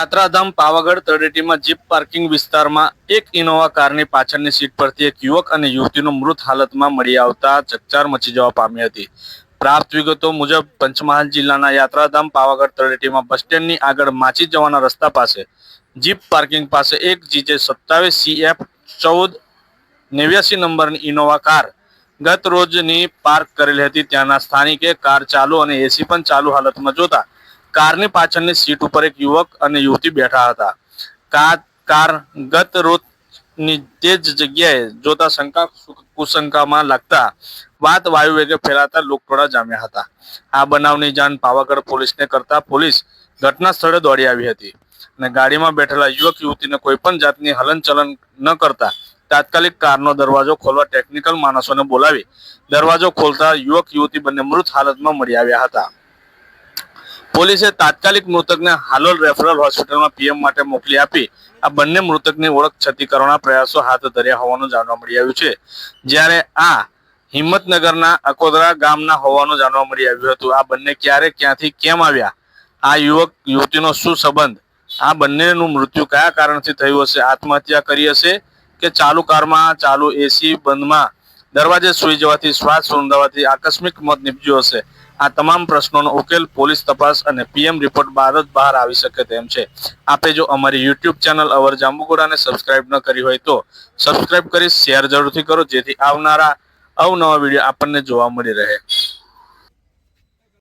યાત્રાધામ પાવાગઢ તળેટીમાં jeep parking વિસ્તારમાં એક ઇનોવા કારની પાછળની સીટ પરથી એક યુવક અને યુવતીનો મૃત હાલતમાં મળી આવતા ચકચાર મચી જવા પામી હતી. પ્રાપ્ત વિગતો મુજબ પંચમહાલ જિલ્લાના યાત્રાધામ પાવાગઢ તળેટીમાં બસ સ્ટેન્ડની આગળ માચી જવાના રસ્તા પાસે જીપ પાર્કિંગ પાસે એક જીજે સત્તાવીસ સીએફ ચૌદ નેવ્યાસી નંબરની ઇનોવા કાર ગત રોજની પાર્ક કરેલી હતી. ત્યાંના સ્થાનિકે કાર ચાલુ અને એસી પણ ચાલુ હાલતમાં જોતા કારની પાછળની સીટ ઉપર એક યુવક અને યુવતી બેઠા હતા. કાર કાર ગત રોજની તે જ જગ્યાએ જોતા શંકા, કુશંકામાં લાગતા વાત વાયુ વેગે ફેલાતા લોકટોળા જામ્યા હતા. આ બનાવની જાણ પાવાગઢ પોલીસને કરતા પોલીસ ઘટના સ્થળે દોડી આવી હતી અને ગાડીમાં બેઠેલા યુવક, યુવતીને કોઈ પણ જાતની હલનચલન ન કરતા તાત્કાલિક કારનો દરવાજો ખોલવા ટેકનિકલ માણસોને બોલાવી દરવાજો ખોલતા યુવક, યુવતી બંને મૃત હાલતમાં મળી આવ્યા હતા. પોલીસે તાત્કાલિક મૃતકને હાલોલ રેફરલ હોસ્પિટલમાં પીએમ માટે મોકલી આપી આ બંને મૃતકની ઓળખ છતી કરવાના પ્રયાસો હાથ ધર્યા હોવાનું જાણવા મળી આવ્યું છે. જ્યારે આ હિંમતનગરના અકોદરા ગામના હોવાનું જાણવા મળી આવ્યું હતું. આ બંને ક્યારે, ક્યાંથી, કેમ આવ્યા? આ યુવક, યુવતીનો શું સંબંધ? આ બંનેનું મૃત્યુ કયા કારણથી થયું હશે? આત્મહત્યા કરી હશે કે ચાલુ કારમાં, ચાલુ એસી બંધમાં? દરવાજે સુઈ જવાથી શ્વાસ રૂંધાવાથી આકસ્મિક મોત નીપજ્યું હશે. આ તમામ પ્રશ્નોનો ઉકેલ પોલીસ તપાસ અને પીએમ રિપોર્ટ બાદ જ બહાર આવી શકે તેમ છે. આપે જો અમારી યુટ્યુબ ચેનલ અવર જાંબુગોડાને સબસ્ક્રાઇબ ન કરી હોય તો સબસ્ક્રાઇબ કરી શેર જરૂરથી કરો, જેથી આવનારા અવનવા વીડિયો આપણને જોવા મળી રહે.